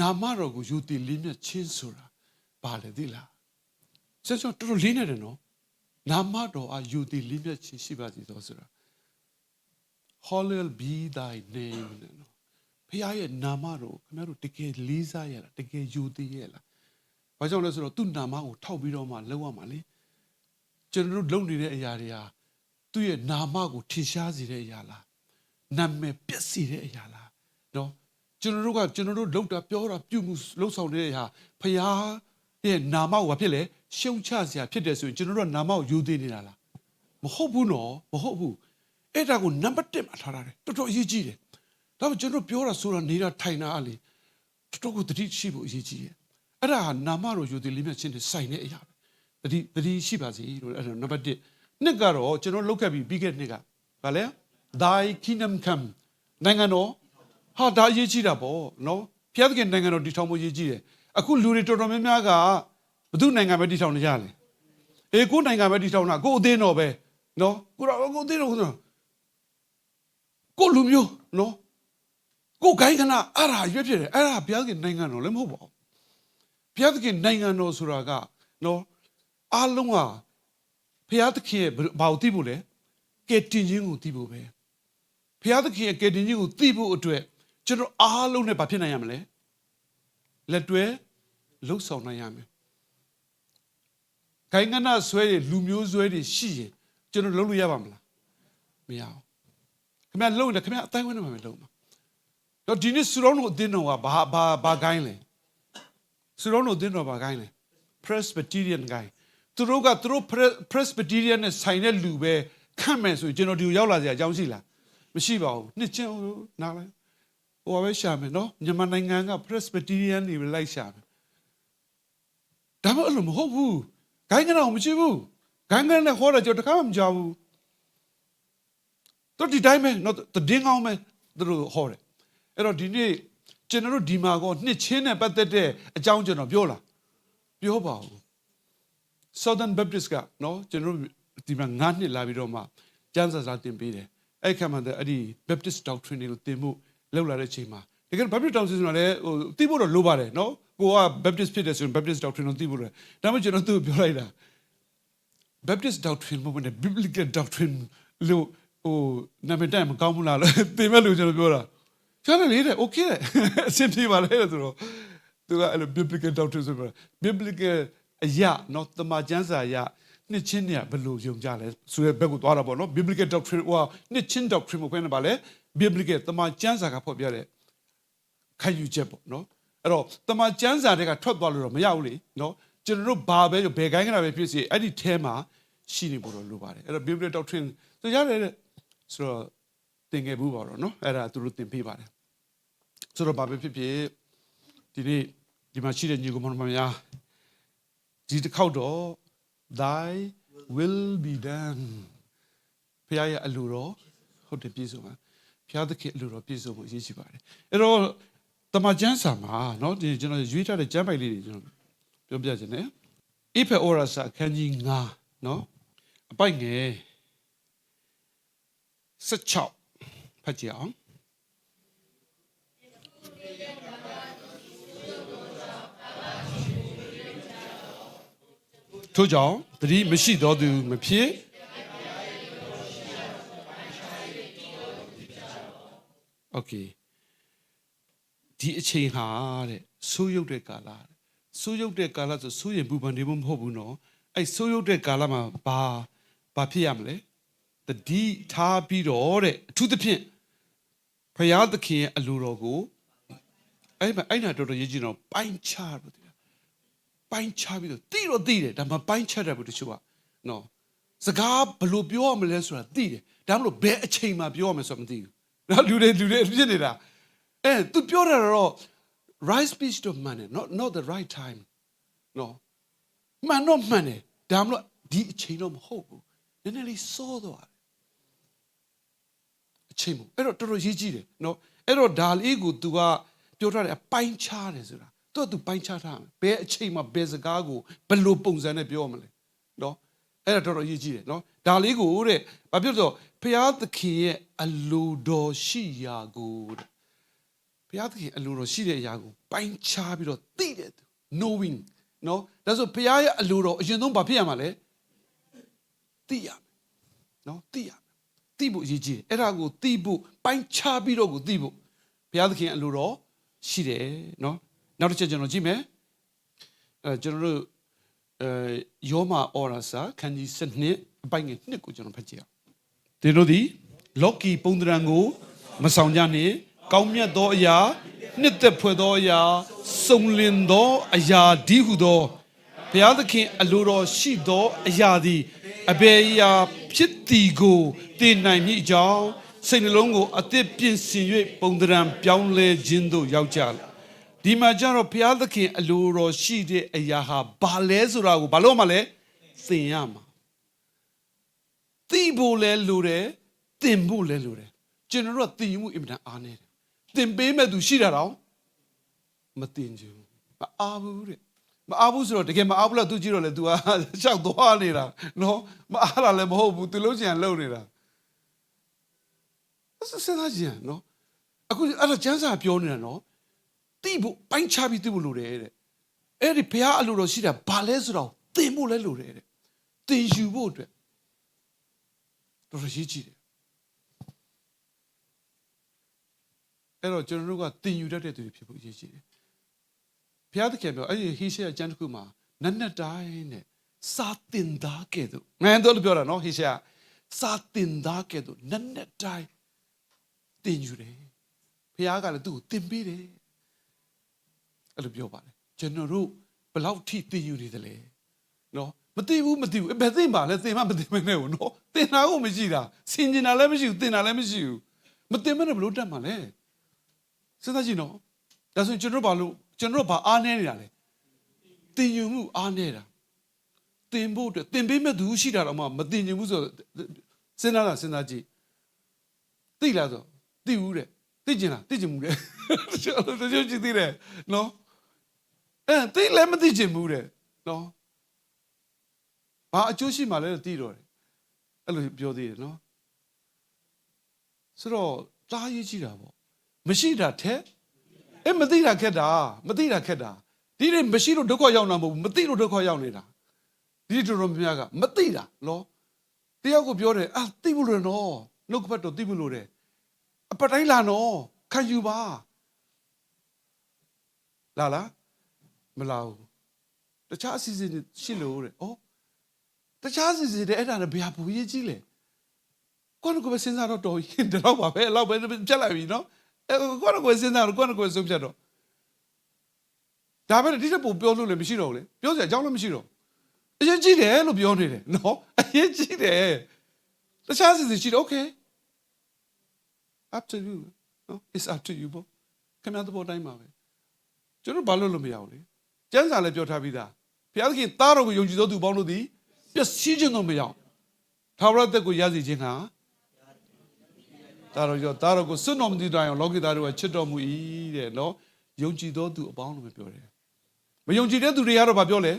နာမတော်ကိုယူတည်လေးမြတ်ချင်းဆိုတာဘာလဲသိလားဆက်ချောတော်တော်လေးနေတယ်နော်နာမတော်အားယူတည်လေးမြတ်ချင်းရှိပါစေသောဆိုတာ Hallel be thy name နဲ့နော်ဖခင်ရဲ့နာမတော်ကိုခင်ဗျားတို့တကယ်လေးစားရလားတကယ်ယူတည်ရလားဘာကြောင့်လဲဆိုတော့သူ့နာမကိုထောက်ပြီးတော့မှလောက်ရမှာလေကျွန်တော်တို့လုပ်နေတဲ့အရာတွေဟာသူ့ရဲ့နာမကိုထင်ရှားစေတဲ့အရာလားနာမည်ပြည့်စေတဲ့အရာလားနော် ကျွန်တော်တို့ကကျွန်တော်တို့လုပ်တာပြောတာပြုမှုလှုပ်ဆောင်နေတဲ့ဟာဖခင်ရဲ့နာမကိုဘာဖြစ်လဲရှုံချစရာဖြစ်တယ်ဆိုရင်ကျွန်တော်တို့ကနာမကိုယူတည်နေတာလားမဟုတ်ဘူးနော်မဟုတ်ဘူးအဲ့ဒါကိုနံပါတ်1မှာထားရတယ်တော်တော်အရေးကြီးတယ်ဒါပေမဲ့ကျွန်တော်ပြောတာဆိုတာနေတာထိုင်တာအလေတော်တော်ကိုတတိရှိဖို့အရေးကြီးတယ်အဲ့ဒါဟာနာမတော်ယူသည်လေးမြတ်ချင်းနဲ့ဆိုင်တဲ့အရာပဲတတိတတိရှိပါစေလို့အဲ့ဒါနံပါတ်1နှစ်ကတော့ကျွန်တော်လောက်ခဲ့ပြီးပြီးခဲ့တဲ့နှစ်ကဗာလဲ thy kingdom come နိုင်ငံတော် ဟာဒါအရေးကြီးတာပေါ့နော်ဖျက်ခင်နိုင်ငံတော်တည်ထောင်ဖို့အရေးကြီးတယ်အခုလူတွေတော်တော်များများကဘု து နိုင်ငံပဲတည်ထောင်နေကြတယ်အေးကိုယ်နိုင်ငံပဲတည်ထောင်တာကိုယ်အသင်းတော်ပဲနော်ကိုတော့ကိုယ်အသင်းတော်ကိုယ်တော်ကိုလူမျိုးနော်ကိုဂိုင်းခဏအဲ့ဒါရွေးဖြစ်တယ်အဲ့ဒါဘုရားသခင်နိုင်ငံတော်လည်းမဟုတ်ပါဘူးဘုရားသခင်နိုင်ငံတော်ဆိုတာကနော်အားလုံးဟာဘုရားသခင်ရဲ့ဘာကိုသိဖို့လဲကယ်တင်ခြင်းကိုသိဖို့ပဲဘုရားသခင်ရဲ့ကယ်တင်ခြင်းကိုသိဖို့အတွက် ကျွန်တော်အားလုံးနဲ့ဘာဖြစ်နိုင်ရမလဲလက်တွဲလှုပ်ဆောင်နိုင်ရမယ်ဂိုင်းခဏဆွဲတွေလူမျိုးဆွဲတွေရှိရင်ကျွန်တော်လုပ်လို့ရပါမလားမရဘူးခင်ဗျာလုံတယ်ခင်ဗျာအတိုင်းဝင်နေမှာမလုံမှာတော့ဒီနေ့စူရောင်းတို့အတင်းတော်ကဘာဘာဘာဂိုင်းလဲစူရောင်းတို့အတင်းတော်ဘာဂိုင်းလဲ Presbyterian guy သူတို့ကသူတို့ Presbyterian နဲ့ဆိုင်တဲ့လူပဲခန့်မယ်ဆိုရင်ကျွန်တော်ဒီကိုရောက်လာစရာအကြောင်းရှိလားမရှိပါဘူးနှစ်ချင်းနားလဲ ဟိုပဲရှာမယ်နော်မြန်မာနိုင်ငံက Presbyterian တွေပဲလိုက်ရှာမယ်ဒါမှအဲ့လိုမဟုတ်ဘူးဂိုင်းကတော့မရှိဘူးဂိုင်းကနဲ့ဟောတာကျွန်တော်တခါမှမကြောက်ဘူးသူတို့ဒီတိုင်းပဲနော်တည်င်းကောင်းပဲသူတို့ဟောတယ်အဲ့တော့ဒီနေ့ကျွန်တော်တို့ဒီမှာကောနှစ်ချင်းနဲ့ပတ်သက်တဲ့အကြောင်းကျွန်တော်ပြောလားပြောပါဘူး Southern Baptist ကနော်ကျွန်တော်တို့ဒီမှာ9နှစ်လာပြီးတော့မှကျမ်းစာစာသင်ပေးတယ်အဲ့ခါမှအဲ့ဒီ Baptist doctrine တွေကိုသင်ဖို့ လောက်လာတဲ့အချိန်မှာတကယ် Baptist doctrine ဆိုတာလည်းဟိုသိဖို့တော့လိုပါတယ်နော်ကိုက Baptist ဖြစ်တယ်ဆိုရင် Baptist doctrine ကိုသိဖို့လိုတယ်ဒါမှမဟုတ်ကျွန်တော်သူ့ကိုပြောလိုက်တာ Baptist doctrine မဟုတ်ဘူး biblical doctrine လို့ဟိုနာမည်တိုင်မကောင်းဘူးလားလို့သင်မဲ့လူကျွန်တော်ပြောတာကျွန်တော်လေးတဲ့ okay တဲ့အဆင်ပြေပါလေဆိုတော့သူကအဲ့လို biblical doctrine ဆိုပြီး biblical အရာနော်တမန်ကျမ်းစာအရနှစ်ချင်းเนี่ยဘယ်လိုယုံကြလဲဆိုတဲ့ဘက်ကိုသွားတာပေါ့နော် biblical doctrine ဟိုနှစ်ချင်း doctrine ကိုဖွင့်နေပါလေ biblical တမန်ကျမ်းစာကဖော်ပြတဲ့ခံယူချက်ပေါ့နော်အဲ့တော့တမန်ကျမ်းစာတွေကထွက်သွားလို့တော့မရဘူးလေနော်ကျွန်တော်တို့ဘာပဲဘယ်ကိုင်းကနာပဲဖြစ်စီအဲ့ဒီအဲမှာရှိနေဖို့တော့လိုပါတယ်အဲ့တော့ biblical doctrine ဆိုရတယ်တဲ့ဆိုတော့သင်ခဲ့ဘူးပါတော့နော်အဲ့ဒါသူတို့သင်ပေးပါတယ်ဆိုတော့ဘာပဲဖြစ်ဖြစ်ဒီနေ့ဒီမှာရှိတဲ့ညီကောင်မများဒီတစ်ခေါက်တော့ thy will be done ဖခင်ရဲ့အလိုတော်ဟုတ်တယ်ပြည့်စုံပါ ဖခင်သခင်အလိုတော်ပြည့်စုံဖို့ရည်ရှိပါတယ်အဲ့တော့တမန်ကျမ်းစာမှာเนาะဒီကျွန်တော်ရွေးထားတဲ့ကျမ်းပိုက်လေးတွေကျွန်တော်ပြောပြခြင်းနဲ့အိဖေဩရစာအခန်းကြီး9เนาะအပိုက်ငယ်16ဖတ်ကြည့်အောင်ထို့ကြောင့်သတိမရှိသောသူမဖြစ် โอเคဒီအချိန်ဟာတဲ့ဆိုးရုပ်တဲ့ကာလတဲ့ဆိုးရုပ်တဲ့ကာလဆိုဆိုးရင်ပူပန်နေဖို့မဟုတ်ဘူးနော်အဲ့ဆိုးရုပ်တဲ့ကာလမှာဘာဘာဖြစ်ရမလဲတတိထားပြီးတော့တဲ့အထူးသဖြင့်ဖရာသခင်ရဲ့အလိုတော်ကိုအဲ့မှာအဲ့နာတော်တော်ရေးကြည့်တော့ပိုင်းခြားလို့တရားပိုင်းခြားပြီးတော့တိတော့တိတယ်ဒါမှပိုင်းခြားတယ်ဘူးတချို့ကနော်စကားဘယ်လိုပြောရမလဲဆိုတာသိတယ်ဒါမှမဟုတ်ဘယ်အချိန်မှာပြောရမလဲဆိုတာမသိဘူး နော်လူတွေလူတွေဖြစ်နေတာအဲ तू ပြောတာတော့ right speech တော့မှန်တယ် not not the right time နော်မှန်တော့မှန်တယ်ဒါမှမဟုတ်ဒီအချိန်တော့မဟုတ်ဘူးနည်းနည်းလေးစောသွားတယ်အချိန်မို့အဲ့တော့တော်တော်ရေးကြည့်တယ်နော်အဲ့တော့ဒါလေးကို तू ကပြောထားတယ်အပိုင်းခြားတယ်ဆိုတာသူက तू ပိုင်းခြားထားမယ်ဘယ်အချိန်မှာဘယ်စကားကိုဘယ်လိုပုံစံနဲ့ပြောမလဲနော်အဲ့ဒါတော်တော်ရေးကြည့်တယ်နော်ဒါလေးကိုတဲ့ဘာဖြစ်လို့ဆို ဖျားသခင်ရဲ့အလိုတော်ရှိရာကိုတဲ့ဖဘုရားသခင်အလိုတော်ရှိတဲ့အရာကိုပိုင်းခြားပြီးတော့သိတယ်သူ knowing နော်ဒါဆိုဘုရားရဲ့အလိုတော်အရင်ဆုံးဘာဖြစ်ရမှာလဲသိရမယ်နော်သိရမယ်သိဖို့အရေးကြီးတယ်အဲ့ဒါကိုသိဖို့ပိုင်းခြားပြီးတော့ကိုသိဖို့ဘုရားသခင်အလိုတော်ရှိတယ်နော်နောက်တစ်ချက်ကျွန်တော်ကြည့်မယ်အဲကျွန်တော်တို့အဲယောမအော်ရာစာခန်းကြီး7အပိုင်းငယ်1ကိုကျွန်တော်ဖတ်ကြည့်အောင် ဒီတို့ဒီလော်ကီပုံသဏ္ဍာန်ကိုမဆောင်ကြနှင့်ကောင်းမြတ်သောအရာနှစ်သက်ဖွယ်သောအရာစုံလင်သောအရာဒီဟုသောဘုရားသခင်အလိုတော်ရှိသောအရာသည်အဘယ်အရာဖြစ်သည်ကိုသိနိုင်မည်အကြောင်းစိတ်နှလုံးကိုအသစ်ပြင်ဆင်၍ပုံသဏ္ဍာန်ပြောင်းလဲခြင်းသို့ရောက်ကြတယ်ဒီမှာကျတော့ဘုရားသခင်အလိုတော်ရှိတဲ့အရာဟာဘာလဲဆိုတာကိုဘာလို့မှလဲသိရမှာ သိဖို့လဲလိုတယ်သင်ဖို့လဲလိုတယ်ကျွန်တော်တို့ကသင်ယူမှုအင်မတန်အားနေတယ်သင်ပေးမဲ့သူရှိတာတော့မသင်ချင်ဘူးမအားဘူးတဲ့မအားဘူးဆိုတော့တကယ်မအားဘူးလားသူကြည့်တော့လေ तू ကရှောက်သွားနေတာနော်မအားတာလည်းမဟုတ်ဘူး तू လုံးချင်လုံနေတာစဉ်းစားကြည့်ရနော်အခုအဲ့ဒါကျမ်းစာပြောနေတာနော်သိဖို့ပိုင်းခြားပြီးသိဖို့လိုတယ်တဲ့အဲ့ဒီဘုရားအလိုတော်ရှိတာဘာလဲဆိုတော့သင်ဖို့လဲလိုတယ်တဲ့သင်ယူဖို့အတွက် တော်တော်ရေးကြည့်တယ်အဲ့တော့ကျွန်တော်တို့ကတင်ယူတတ်တဲ့သူတွေဖြစ်ဖို့ရေးကြည့်တယ်ဘုရားသခင်ပြောအဲ့ဒီဟေရှဲအကျမ်းတစ်ခုမှာနက်နက်တိုင်းနဲ့စာတင်သားကဲ့သို့ငန်းတော့လို့ပြောတာနော်ဟေရှဲကစာတင်သားကဲ့သို့နက်နက်တိုင်းတင်ယူတယ်ဘုရားကလည်းသူ့ကိုတင်ပေးတယ်အဲ့လိုပြောပါတယ်ကျွန်တော်တို့ဘယ်လောက်ထိတင်ယူနေသလဲနော် မသိဘူးမသိဘူးဘယ်သိမှာလဲသိမှမသိမနဲ့ဘူးနော်တင်တာကိုမရှိတာဆင်ကျင်တာလည်းမရှိဘူးတင်တာလည်းမရှိဘူးမတင်မနဲ့ဘလို့တက်မှာလဲစဉ်းစားကြည့်နော်ဒါဆိုရင်ကျွန်တော်ဘာလို့ကျွန်တော်ဘာအားနေနေတာလဲတင်ယူမှုအားနေတာတင်ဖို့အတွက်တင်ပေးမဲ့သူရှိတာတော့မှမတင်ယူဘူးဆိုစဉ်းစားတာစဉ်းစားကြည့်သိလားဆိုသိဘူးတဲ့သိကျင်လားသိကျင်မှုတဲ့ကျွန်တော်တို့ကြည့်သိတယ်နော်အဲသိလည်းမသိကျင်ဘူးတဲ့နော် ဘာအကျိုးရှိမှလဲသိတော့တယ်အဲ့လိုပြောသေးတယ်နော်ဆိုတော့တားရေးကြည့်တာပေါ့မရှိတာထက်အဲ့မသိတာခက်တာမသိတာခက်တာဒီနေ့မရှိလို့ဒုက္ခရောက်တာမဟုတ်ဘူးမသိလို့ဒုက္ခရောက်နေတာဒီတော်တော်များများကမသိတာနော်တယောက်ကိုပြောတယ်အာသိဘူးလို့နော်နှုတ်ကပတ်တော့သိဘူးလို့တယ်အပတိုင်းလာနော်ခံယူပါလာလားမလာဘူးတခြားအစီအစဉ်တွေရှိလို့တဲ့ဩ တခြားစီစီတဲ့အဲ့ဒါလည်းဘယ်ဟာပူရေးကြီးလဲကိုယ့်ကိုယ်ပဲစဉ်းစားတော့တော်ရင်တတော့ပါပဲအဲ့လောက်ပဲပြက်လိုက်ပြီနော်အဲ့ကိုယ့်ကိုယ်စဉ်းစားတော့ကိုယ့်ကိုယ်ဆုံးဖြတ်တော့ဒါပဲဒီတက်ပုံပြောလို့လည်းမရှိတော့ဘူးလေပြောစရာအကြောင်းလည်းမရှိတော့အရင်ကြည့်တယ်လို့ပြောနေတယ်နော်အရင်ကြည့်တယ်တခြားစီစီရှိတော့ okay up to you နော် it's up to you ပေါ့ခင်ဗျားသဘောတိုင်းပါပဲကျွန်တော်ဘာလို့လို့မရဘူးလေကျမ်းစာလည်းပြောထားပြီးသားဘုရားသခင်သားတော်ကိုယုံကြည်သောသူပေါင်းတို့သည် ပျက်စီးခြင်းတော့မရောက်ထာဝရသက်ကိုရစီခြင်းဟာသားတော်ရောသားတော်ကိုစွန့်တော်မူသည့်တိုင်အောင်လောကီသားတို့ကချစ်တော်မူ၏တဲ့နော်ယုံကြည်သောသူအပေါင်းလို့ပြောတယ်မယုံကြည်တဲ့သူတွေကတော့ဗာပြောလေ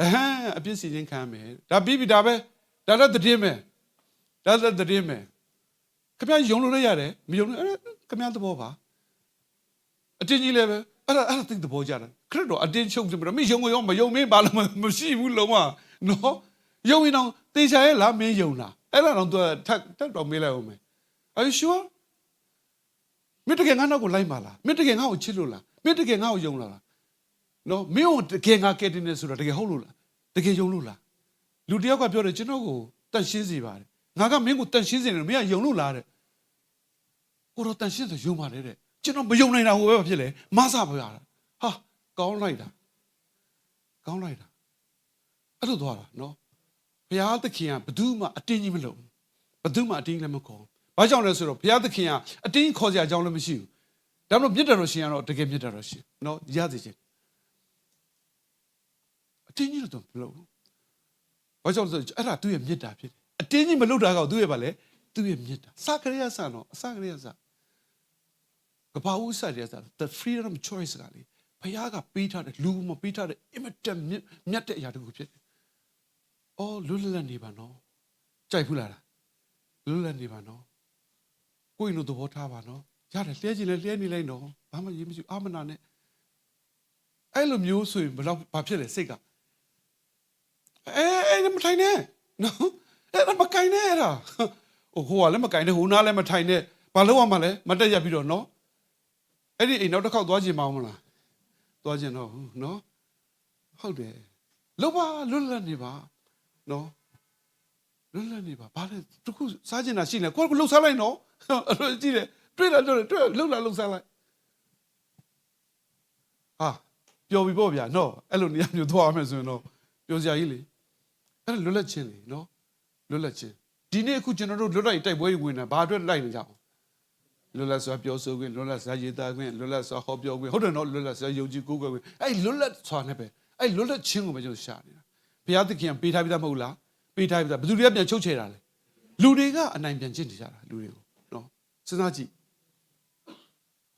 အဟမ်းအပြစ်စီခြင်းခံမယ်ဒါပြီးပြီဒါပဲဒါလည်းတည်င်းမယ်ဒါလည်းတည်င်းမယ်ခင်ဗျာယုံလို့လည်းရတယ်မယုံလို့အဲ့ခင်ဗျာသဘောပါအတင်းကြီးလည်းပဲ အဲ့ဒါအဲ့ဒါသိတဲ့ဘောကြတယ်ခရစ်တော်အတင်းချုပ်ပြီးတော့မင်းယုံရောမယုံမင်းဘာလို့မရှိဘူးလုံးဝနော်ယုံရင်တော့တေချာရဲ့လားမင်းယုံလားအဲ့ဒါတော့သူထက်တက်တော်မေးလိုက်အောင်မယ် Are you sure မင်းတကယ်ငါနောက်ကိုလိုက်ပါလားမင်းတကယ်ငါ့ကိုချစ်လို့လားမင်းတကယ်ငါ့ကိုယုံလားနော်မင်းကိုတကယ်ငါကဲတင်နေဆိုတာတကယ်ဟုတ်လို့လားတကယ်ယုံလို့လားလူတယောက်ကပြောတယ်ကျွန်တော်ကိုတန်ရှင်းစီပါတယ်ငါကမင်းကိုတန်ရှင်းစီတယ်မင်းကယုံလို့လားတဲ့ကိုတော့တန်ရှင်းဆိုယုံပါလေတဲ့ ကျွန်တော်မယုံနိုင်တာဟိုပဲဖြစ်လေမဆပါရတာဟာကောင်းလိုက်တာကောင်းလိုက်တာအဲ့လိုသွားတာနော်ဘုရားသခင်ကဘယ်သူမှအတင်းကြီးမလုပ်ဘူးဘယ်သူမှအတင်းလည်းမခေါ်ဘာကြောင့်လဲဆိုတော့ဘုရားသခင်ကအတင်းခေါ်စရာအကြောင်းလည်းမရှိဘူးဒါမှမဟုတ်မြတ်တော်ရှင်ကတော့တကယ်မြတ်တော်ရှင်နော်ရသည်ချင်းအတင်းကြီးတော့မလုပ်ဘူးဘာကြောင့်လဲဆိုအဲ့ဒါသူ့ရဲ့မြတ်တာဖြစ်တယ်အတင်းကြီးမလုပ်တာကသူ့ရဲ့ဗာလဲသူ့ရဲ့မြတ်တာစကရိယဆန်တော့အစကရိယဆန် ကဘာဦးစတဲ့ဆန် the freedom choice ကလေဘုရားကပေးထားတယ်လူမပေးထားတဲ့အင်မတန်မြတ်တဲ့အရာတခုဖြစ်တယ်။အော်လွတ်လပ်နေပါနော်။ကြိုက်ဘူးလား။လွတ်လပ်နေပါနော်။ကိုယ့်ရင်တို့သဘောထားပါနော်ရတယ်လှဲချင်လဲလှဲနေလိုက်တော့ဘာမှရေးမရှိဘူးအာမနာနဲ့အဲ့လိုမျိုးဆိုရင်ဘယ်တော့ဘာဖြစ်လဲစိတ်ကအဲအဲမထိုင်နဲ့နော်အဲ့ဒါမကင်နဲ့အဲ့ဒါဟိုဟိုကလည်းမကင်နဲ့ဟိုနားလည်းမထိုင်နဲ့ဘာလို့ရမှာလဲမတက်ရပြီးတော့နော် အဲ့ဒီအိမ်နောက်တစ်ခေါက်သွားချင်မအောင်မလားသွားချင်တော့ဘူးနော်ဟုတ်တယ်လောက်ပါလွတ်လပ်နေပါနော်လွတ်လပ်နေပါဘာလဲတခုစားချင်တာရှိနေကိုယ်ကလှုပ်စားလိုက်နော်အဲ့လိုကြည့်တယ်တွေ့လာတွေ့တွေ့လှုပ်လာလှုပ်စားလိုက်ဟာပျော်ပြီပေါ့ဗျာနော်အဲ့လိုနေရာမျိုးသွားရမယ်ဆိုရင်တော့ပျော်စရာကြီးလေအဲ့ဒါလွတ်လပ်ခြင်းလေနော်လွတ်လပ်ခြင်းဒီနေ့အခုကျွန်တော်တို့လွတ်လပ်ရေးတိုက်ပွဲဝင်တာဘာအတွက်လိုက်နေကြအောင် လွတ်လပ်စွာပြောဆိုခွင့်လွတ်လပ်စွာရေးသားခွင့်လွတ်လပ်စွာဟောပြောခွင့်ဟုတ်တယ်နော်လွတ်လပ်စွာယုံကြည်ကိုးကွယ်ခွင့်အဲ့လွတ်လပ်စွာနဲ့ပဲအဲ့လွတ်လပ်ခြင်းကိုပဲကျွန်တော်ရှာနေတာဘုရားသခင်ကပေးထားပြီးသားမဟုတ်လားပေးထားပြီးသားဘယ်သူတွေကပြန်ချုပ်ချယ်တာလဲလူတွေကအနိုင်ပြန်ကျင့်နေကြတာလူတွေကိုနော်စဉ်းစားကြည့်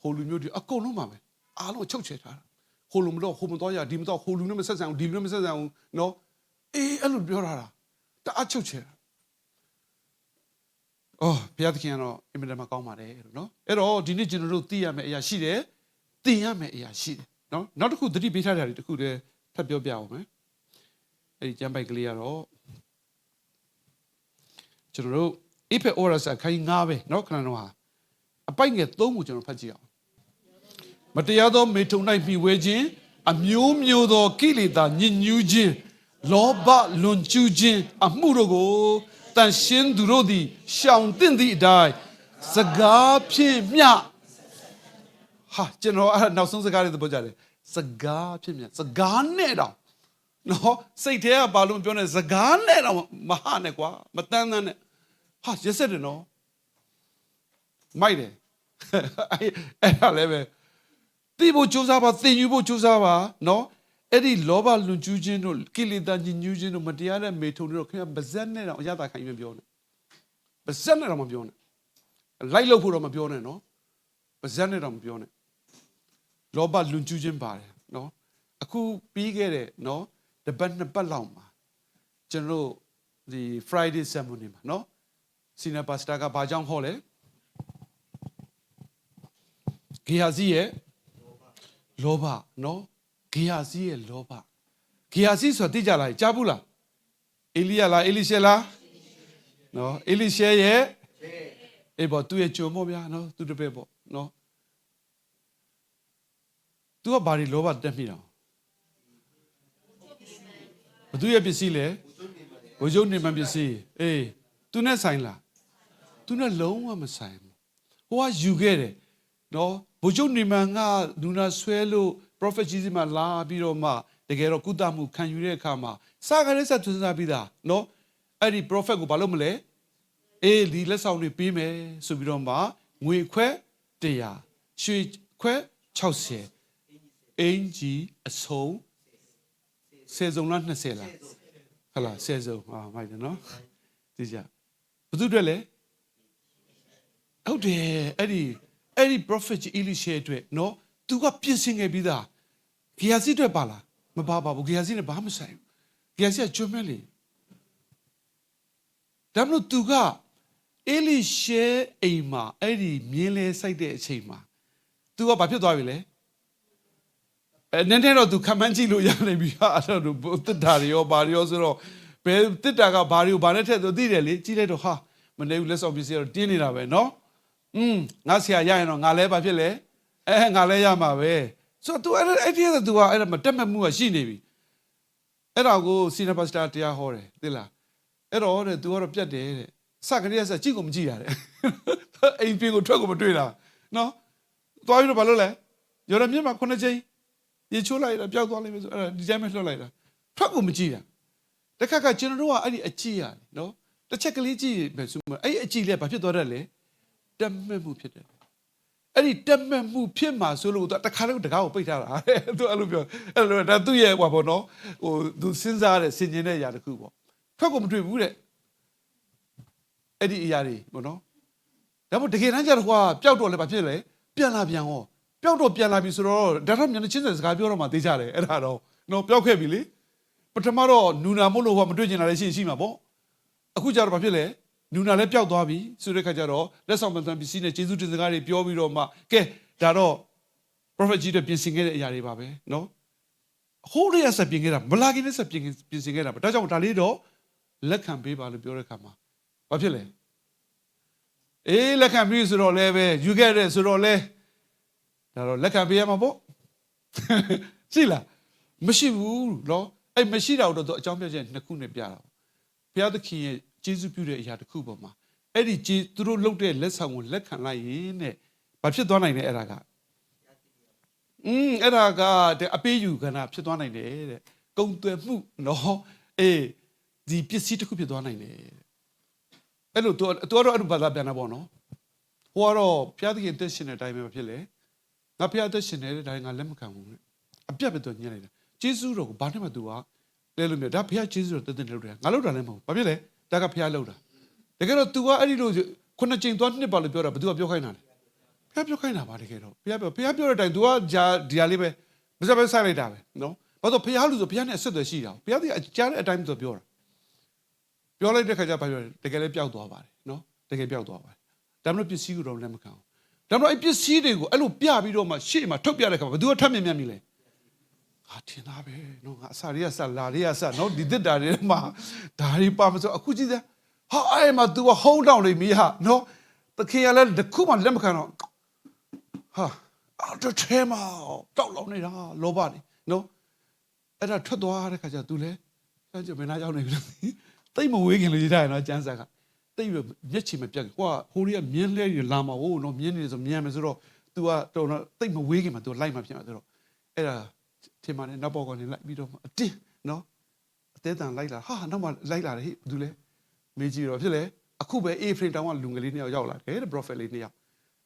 ဟိုလူမျိုးတွေအကုန်လုံးပါပဲအားလုံးချုပ်ချယ်ထားတာဟိုလူမတော့ဟိုမတော့ရဒီမတော့ဟိုလူနဲ့မဆက်ဆံအောင်ဒီလူနဲ့မဆက်ဆံအောင်နော်အေးအဲ့လိုပြောထားတာတအားချုပ်ချယ်တာ အော်ဘုရားသခင်ကတော့အင်မတန်မှကောင်းပါတယ်လို့နော်အဲ့တော့ဒီနေ့ကျွန်တော်တို့သိရမယ့်အရာရှိတယ်သိရမယ့်အရာရှိတယ်နော်နောက်တစ်ခုသတိပေးထားတာတွေတစ်ခုတည်းဖတ်ပြောပြအောင်မယ်အဲ့ဒီကျမ်းပိုက်ကလေးကတော့ကျွန်တော်တို့အိဖေအော်ရစာခိုင်းငါးပဲနော်ခဏတော့ဟာအပိုက်ငယ်သုံးခုကျွန်တော်ဖတ်ကြည့်အောင်မတရားသောမေထုံ၌မှီဝဲခြင်းအမျိုးမျိုးသောကိလေသာညစ်ညူးခြင်းလောဘလွန်ကျူးခြင်းအမှုတို့ကို တန်ရှင်းသူတို့သည်ရှောင်သင့်သည့်အတိုင်းစကားဖြင့်မျှဟာကျွန်တော်အဲ့ဒါနောက်ဆုံးစကားလေးသဘောကျတယ်စကားဖြင့်မျှစကားနဲ့တော့နော်စိတ်ထဲကဘာလို့မပြောနဲ့စကားနဲ့တော့မဟာနဲ့ကွာမတန်းတန်းနဲ့ဟာရက်စက်တယ်နော်မိုက်တယ်အဲ့အဲ့ဒါလည်းပဲသိဖို့ကြိုးစားပါသင်ယူဖို့ကြိုးစားပါနော် အဲ့ဒီလောဘလွန်ကျူးခြင်းတို့ကိလေသာညစ်ညူးခြင်းတို့မတရားတဲ့မေထုံတို့ခင်ဗျဗဇက်နဲ့တော့အရသာခိုင်းမပြောနဲ့ဗဇက်နဲ့တော့မပြောနဲ့လိုက်လို့ဖို့တော့မပြောနဲ့နော်ဗဇက်နဲ့တော့မပြောနဲ့လောဘလွန်ကျူးခြင်းပါတယ်နော်အခုပြီးခဲ့တဲ့နော်တပတ်နှစ်ပတ်လောက်မှာကျွန်တော်တို့ဒီ Friday ceremony မှာနော်စီနီယာပါစတာကဘာကြောင့်ဟောလဲဂေဟာစီရဲ့လောဘနော် ဂေဟာစီရဲ့လောဘဂေဟာစီဆိုတာသိကြလားကြားဘူးလားအေလိယလားအေလိရှဲလားနော်အေလိရှဲရဲ့အေးပေါ့သူရဲ့ကြုံပေါ့ဗျာနော်သူတပည့်ပေါ့နော်သူကဘာတွေလောဘတက်မိတာဘသူရဲ့ပစ္စည်းလဲဝဇုံနေမှပစ္စည်းအေးသူနဲ့ဆိုင်လားသူနဲ့လုံးဝမဆိုင်ဘူးဟိုကယူခဲ့တယ်နော်ဘုဇုံနေမှငါလူနာဆွဲလို့ prophet Jesus မှာလာပြီးတော့မှတကယ်တော့ကုသမှုခံယူတဲ့အခါမှာစာကလေးဆက်သွန်းစားပြီးသားနော်အဲ့ဒီ prophet ကိုဘာလို့မလဲအေးဒီလက်ဆောင်တွေပေးမယ်ဆိုပြီးတော့မှငွေခွဲ100ရွှေခွဲ60အင်ကြီးအစုံဆယ်စုံလား20လားဟလာဆယ်စုံဟာမိုက်တယ်နော်ဒီကြဘသူတွေလဲဟုတ်တယ်အဲ့ဒီအဲ့ဒီ prophet ကြီး Elisha အတွက်နော် तू ကပြင်ဆင်ခဲ့ပြီးသား ဂီယာစီအတွက်ပါလားမပါပါဘူးဂီယာစီနဲ့ဘာမှဆိုင်ဘူးဂီယာစီကကျွမ်းမဲ့လေဒါမလို့သူကအေလိရှဲအိမ်မှာအဲ့ဒီမြင်းလဲစိုက်တဲ့အချိန်မှာသူကဘာဖြစ်သွားပြီလဲအဲနည်းနည်းတော့သူခမန်းကြည့်လို့ရနေပြီဟာအဲ့တော့ဘုတ္တာရောဘာရောဆိုတော့ဘယ်တစ်တာကဘာတွေကိုဘာနဲ့ထည့်ဆိုသိတယ်လေကြည့်လိုက်တော့ဟာမနေဘူးလက်ဆောင်ပစ္စည်းတော့တင်းနေတာပဲเนาะอืมငါဆရာရရင်တော့ငါလဲဘာဖြစ်လဲအဲငါလဲရမှာပဲ ဆိုတော့ तू အဲ့အဲ့ဒီက तू ကအဲ့ဒါမတက်မဲ့မှုကရှိနေပြီအဲ့ဒါကိုစီနီပါစတာတရားဟောတယ်သိလားအဲ့တော့တဲ့ तू ကတော့ပြတ်တယ်တဲ့စကလေးကစကြည့်ကိုမကြည့်ရတဲ့အိမ်ပြင်ကိုထွက်ကိုမတွေ့တာနော်သွားပြီးတော့ဘာလုပ်လဲရော်ရမြင့်မှာခုနှစ်ချိန်ရေချိုးလိုက်တာပျောက်သွားလိမ့်မယ်ဆိုအဲ့ဒါဒီတိုင်းပဲလွှတ်လိုက်တာထွက်ကိုမကြည့်တာတခါကကျွန်တော်တို့ကအဲ့ဒီအကြည့်ရနော်တစ်ချက်ကလေးကြည့်မယ်ဆိုမှအဲ့ဒီအကြည့်လေးကဘာဖြစ်သွားတတ်လဲတက်မဲ့မှုဖြစ်တယ် အဲ့ဒီတက်မဲ့မှုဖြစ်မှာဆိုလို့သူတခါလုံးတကားကိုပိတ်ထားတာသူအဲ့လိုပြောအဲ့လိုဒါသူ့ရဲ့ဟိုပေါ့နော်ဟိုသူစဉ်းစားတဲ့ဆင်ခြင်တဲ့အရာတစ်ခုပေါ့ထွက်ကိုမတွေ့ဘူးတဲ့အဲ့ဒီအရာတွေပေါ့နော်ဒါပေမဲ့တကယ်တမ်းကျတော့ဟိုကပျောက်တော့လည်းဘာဖြစ်လဲပြန်လာပြန်ဟောပျောက်တော့ပြန်လာပြီဆိုတော့ဒါတော့မြန်ချင်းစစကားပြောတော့မှသိကြတယ်အဲ့ဒါတော့နော်ပျောက်ခဲ့ပြီလေပထမတော့နူနာမို့လို့ဟိုကမတွေ့ကျင်တာလည်းရှိရှိမှာပေါ့အခုကျတော့ဘာဖြစ်လဲ နူနာလည်းပျောက်သွားပြီဆိုတဲ့ခါကျတော့လက်ဆောင်ပန်ပန်ပစ္စည်းနဲ့ဂျေဇုတင်စကားတွေပြောပြီးတော့မှကဲဒါတော့ prophet ကြီးတွေပြင်ဆင်ခဲ့တဲ့အရာတွေပါပဲเนาะဟိုးရဆက်ပြင်ခဲ့တာမလာခင်နဲ့ဆက်ပြင်ပြင်ဆင်ခဲ့တာပါဒါကြောင့်ဒါလေးတော့လက်ခံပေးပါလို့ပြောတဲ့ခါမှာဘာဖြစ်လဲအေးလက်ခံပြီးဆိုတော့လည်းပဲယူခဲ့တဲ့ဆိုတော့လဲဒါတော့လက်ခံပေးရမှာပေါ့ ရှိလားမရှိဘူးเนาะအဲ့မရှိတာတော့သူအကြောင်းပြချက်နှစ်ခုနဲ့ပြတာပေါ့ဘုရားသခင်ရဲ့ ကျေးဇူးပြုတဲ့အရာတစ်ခုပေါ်မှာအဲ့ဒီကျေးသူတို့လုပ်တဲ့လက်ဆောင်ကိုလက်ခံလိုက်ရင်တဲ့ဘာဖြစ်သွားနိုင်လဲအဲ့ဒါကอืมအဲ့ဒါကတဲ့အပေးယူကဏ္ဍဖြစ်သွားနိုင်တယ်တဲ့ကုံသွယ်မှုနော်အေးဒီပစ္စည်းတစ်ခုဖြစ်သွားနိုင်တယ်တဲ့အဲ့လိုသူသူကတော့အဲ့လိုဘာသာပြန်တာပေါ့နော်ဟိုကတော့ဘုရားသခင်တက်ရှင်တဲ့အတိုင်းပဲဖြစ်လေငါဘုရားတက်ရှင်နေတဲ့တိုင်းငါလက်မခံဘူးတဲ့အပြတ်ပဲသူညှက်လိုက်တာဂျေဇုတော်ကိုဘာနဲ့မှသူကလဲလို့မျိုးဒါဘုရားဂျေဇုတော်တက်တက်လုပ်တယ်ငါလုပ်တာလည်းမဟုတ်ဘာဖြစ်လဲ ဒါကဘုရားလုပ်တာတကယ်တော့ तू ကအဲ့ဒီလိုခုနှစ်ကြိမ်သွားနှစ်ပါလို့ပြောတာဘယ်သူကပြောခိုင်းတာလဲဘုရားပြောခိုင်းတာပါတကယ်တော့ဘုရားပြောဘုရားပြောတဲ့အတိုင်း तू ကဂျာဒီဟာလေးပဲမစပ်ပဲဆိုင်လိုက်တာပဲနော်ဘာလို့ဘုရားလူဆိုဘုရားနဲ့အဆက်အသွယ်ရှိတာဘုရားဒီကြားတဲ့အတိုင်းသူပြောတာပြောလိုက်တဲ့ခါကျဘာပြောလဲတကယ်လည်းပျောက်သွားပါတယ်နော်တကယ်ပျောက်သွားပါတယ်ဒါမှမဟုတ်ပစ္စည်းကိုတော့လက်မခံအောင်ဒါမှမဟုတ်အဲ့ပစ္စည်းတွေကိုအဲ့လိုပြပြီးတော့မှရှေ့မှာထုတ်ပြတဲ့ခါမှာဘယ်သူကထပ်မြင်မြင်မိလဲ ဟာထင်သားပဲနော်ငါအစာတွေကစလာတွေကစနော်ဒီတက်တာတွေမှာဒါတွေပါမဆိုအခုကြည့်စမ်းဟာအဲ့မှာ तू ကဟုံးတောင်းနေမိဟာနော်တခင်ကလည်းတစ်ခုမှလက်မခံတော့ ဟာအော်တထဲမှာတောက်လောင်နေတာလောဘနေနော်အဲ့ဒါထွက်သွားတဲ့ခါကျသူလဲကျန်ကျမင်းသားရောက်နေပြီလားတိတ်မဝေးခင်လို့ရေးထားရနော်ကျန်းစာကတိတ်မျက်ချီမပြတ်ဟိုကဟိုရီကမြင်းလဲရလာမှာဟိုနော်မြင်းနေဆိုမြင်းမယ်ဆိုတော့ तू ကတော်တော့တိတ်မဝေးခင်မှာ तू လိုက်မှာဖြစ်မှာဆိုတော့အဲ့ဒါ ထင်ပါတယ်နောက်ပေါ်ကနေလိုက်ပြီးတော့မှအတင်းနော်အသေးတန်လိုက်လာဟာနောက်မှလိုက်လာတယ်ဟေ့ဘူးလဲမေးကြည့်တော့ဖြစ်လေအခုပဲ A frame တောင်ကလူငယ်လေးနှစ်ယောက်ရောက်လာတယ်တဲ့ prophet လေးနှစ်ယောက်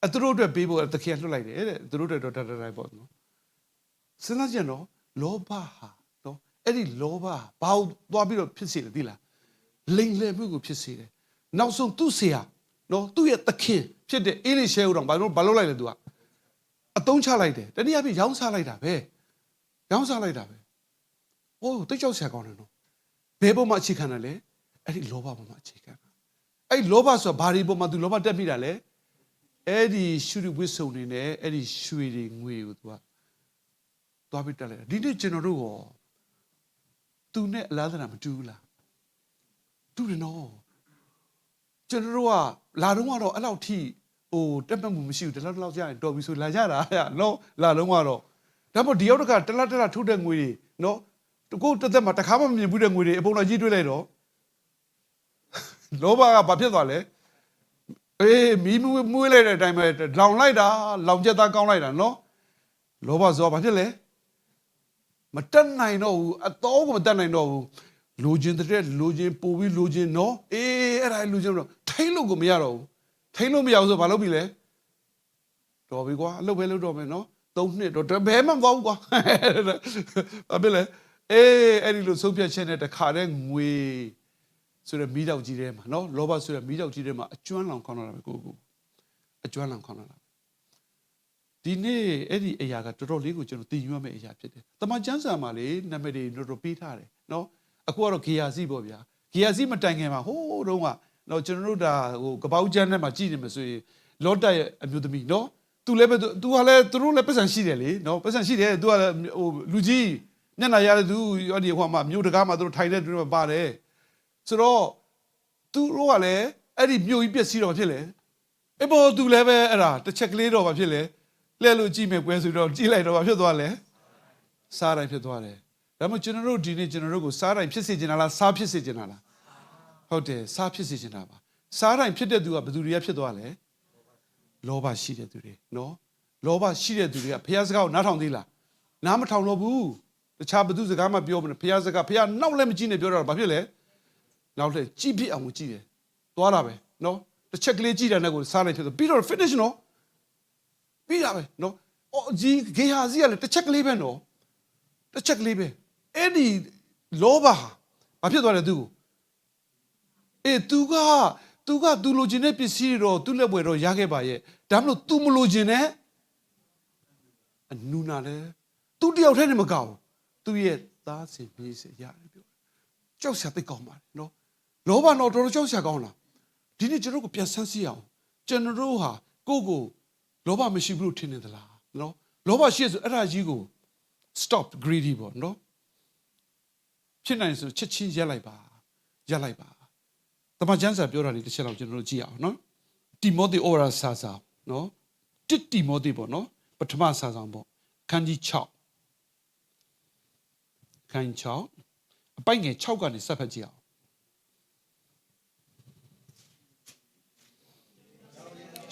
အဲသူတို့အတွက်ပေးဖို့တခင်လွှတ်လိုက်တယ်တဲ့သူတို့အတွက်တော့တတတိုင်းပေါ့နော်စဉ်းစားကြည့်နော်လောဘဟာနော်အဲ့ဒီလောဘဟာဘာလို့သွားပြီးတော့ဖြစ်စေလဲသိလားလိမ်လည်မှုကိုဖြစ်စေတယ်နောက်ဆုံးသူ့ဆရာနော်သူ့ရဲ့တခင်ဖြစ်တဲ့အေလိရှဲဦးတော်ဘာလို့ဘာလို့လိုက်လဲသူကအတုံးချလိုက်တယ်တနည်းအားဖြင့်ရောင်းစားလိုက်တာပဲ ရောင်းစားလိုက်တာပဲအိုးတိတ်ကြောက်ဆရာကောင်းတယ်နော်ဘယ်ပုံမှာအခြေခံတယ်လဲအဲ့ဒီလောဘပုံမှာအခြေခံတာအဲ့ဒီလောဘဆိုတာဘာတွေပုံမှာသူလောဘတက်မိတာလဲအဲ့ဒီရှုရဝစ်စုံနေနဲ့အဲ့ဒီရွှေတွေငွေကိုသူကသွားပြီးတက်လိုက်တာဒီနေ့ကျွန်တော်တို့ရောသူနဲ့အလားတနာမတူဘူးလားတူတယ်နော်ကျွန်တော်တို့ကလာတော့ကတော့အဲ့လောက်ထိဟိုတက်ပတ်မှုမရှိဘူးတလောက်တလောက်ကြာရင်တော်ပြီဆိုလာကြတာဟဲ့နော်လာတော့ကတော့ ဒါပေမဲ့ဒီရောက်တကတလက်တလက်ထုတ်တဲ့ငွေတွေနော်တကုတ်တက်တက်မှာတခါမှမမြင်ဘူးတဲ့ငွေတွေအပုံတော်ကြီးတွေးလိုက်တော့လောဘကဘာဖြစ်သွားလဲအေးမီးမွေးမွေးလိုက်တဲ့အတိုင်းပဲလောင်လိုက်တာလောင်ချက်သားကောင်းလိုက်တာနော်လောဘဇောဘာဖြစ်လဲမတက်နိုင်တော့ဘူးအတော်ကိုမတက်နိုင်တော့ဘူးလိုချင်တဲ့လိုချင်ပို့ပြီးလိုချင်နော်အေးအဲ့ဒါလိုချင်တော့ထိမ့်လို့ကိုမရတော့ဘူးထိမ့်လို့မရဘူးဆိုဘာလုပ်ပြီလဲတော်ပြီကွာအလုပ်ပဲလုပ်တော့မယ်နော် သုံးနှစ်တော့ဘယ်မှမသွားဘူးကွာဘာဖြစ်လဲအေးအဲ့ဒီလိုဆုံးဖြတ်ချက်နဲ့တခါတည်းငွေဆိုတော့မီးတောက်ကြီးထဲမှာနော်လောဘဆိုတဲ့မီးတောက်ကြီးထဲမှာအကျွမ်းလောင်ခေါင်းလာတာပဲကိုကိုအကျွမ်းလောင်ခေါင်းလာတာဒီနေ့အဲ့ဒီအရာကတော်တော်လေးကိုကျွန်တော်သိညွှတ်မဲ့အရာဖြစ်တယ်။တမန်ကျမ်းစာမှာလေနာမည်တွေတော်တော်ပေးထားတယ်နော်အခုကတော့ဂေယာစီပေါ့ဗျာဂေယာစီမတိုင်ခင်မှာဟိုးတုန်းကနော်ကျွန်တော်တို့ဒါဟိုကပောက်ကျမ်းထဲမှာကြည့်နေမှာဆိုရင်လောတက်ရဲ့အမျိုးသမီးနော် သူလည်းပဲသူကလည်းသူတို့လည်းပတ်စံရှိတယ်လေနော်ပတ်စံရှိတယ်သူကလည်းဟိုလူကြီးညနာရတဲ့သူဟိုဒီဟိုမှာမြို့တကားမှာသူတို့ထိုင်တဲ့သူတွေပါတယ်ဆိုတော့သူတို့ကလည်းအဲ့ဒီမြို့ကြီးပြက်စီးတော့မဖြစ်လေအပေါ်သူလည်းပဲအဲ့ဒါတစ်ချက်ကလေးတော့မဖြစ်လေလဲလို့ကြည့်မယ်ကွဲဆိုတော့ကြည့်လိုက်တော့မဖြစ်သွားလဲစားတိုင်းဖြစ်သွားတယ်ဒါမှမဟုတ်ကျွန်တော်တို့ဒီနေ့ကျွန်တော်တို့ကိုစားတိုင်းဖြစ်စေချင်တာလားစားဖြစ်စေချင်တာလားဟုတ်တယ်စားဖြစ်စေချင်တာပါစားတိုင်းဖြစ်တဲ့သူကဘယ်သူတွေကဖြစ်သွားလဲ လောဘရှိတဲ့သူတွေနော်လောဘရှိတဲ့သူတွေကဘုရားစကားကိုနားထောင်သေးလားနားမထောင်တော့ဘူးတခြားဘယ်သူစကားမှပြောမနေဘုရားစကားဘုရားနောက်လည်းမကြည့်နဲ့ပြောတော့ဘာဖြစ်လဲနောက်ထပ်ကြည့်ပြအောင်ကြည့်တယ်သွားတာပဲနော်တစ်ချက်ကလေးကြည့်တာနဲ့ကိုစားလိုက်ဖြစ်တော့ပြီးတော့ finish နော်ပြီးတာပဲနော်အော်ဒီဂေဟာစီကလည်းတစ်ချက်ကလေးပဲနော်တစ်ချက်ကလေးပဲအဲ့ဒီလောဘဟာဘာဖြစ်သွားလဲသူ့ကိုအေး तू က သူကသူလိုချင်တဲ့ပစ္စည်းတွေတော့သူ့လက်ပွဲတော့ရခဲ့ပါရဲ့ဒါမှမဟုတ် तू မလိုချင်တဲ့အနူနာလဲသူတယောက်တည်းနဲ့မကောက်သူ့ရဲ့သားစင်ပြေးစင်ရတယ်ပြောကြောက်စရာသိကောင်းပါတယ်နော်လောဘတော့တော်တော်ကြောက်စရာကောင်းလားဒီနေ့ကျွန်တော်ကိုပြန်ဆန်းစစ်အောင်ကျွန်တော်ဟာကိုယ့်ကိုလောဘမရှိဘူးလို့ထင်နေသလားနော်လောဘရှိရဆိုအဲ့ဒါကြီးကို stop greedy ပေါ့နော်ဖြစ်နိုင်ဆိုချက်ချင်းရက်လိုက်ပါရက်လိုက်ပါ တမန်ကျမ်းစာပြောတာလေးတစ်ချက်လောက်ကျွန်တော်တို့ကြည့်အောင်နော်တိမောသေဩဝါဒစာစာနော်တစ်တိမောသေပေါ့နော်ပထမစာဆောင်ပေါ့ခန်းကြီး6ခန်းကြီး6အပိုက်ငယ်6ကနေစက်ဖက်ကြည့်အောင်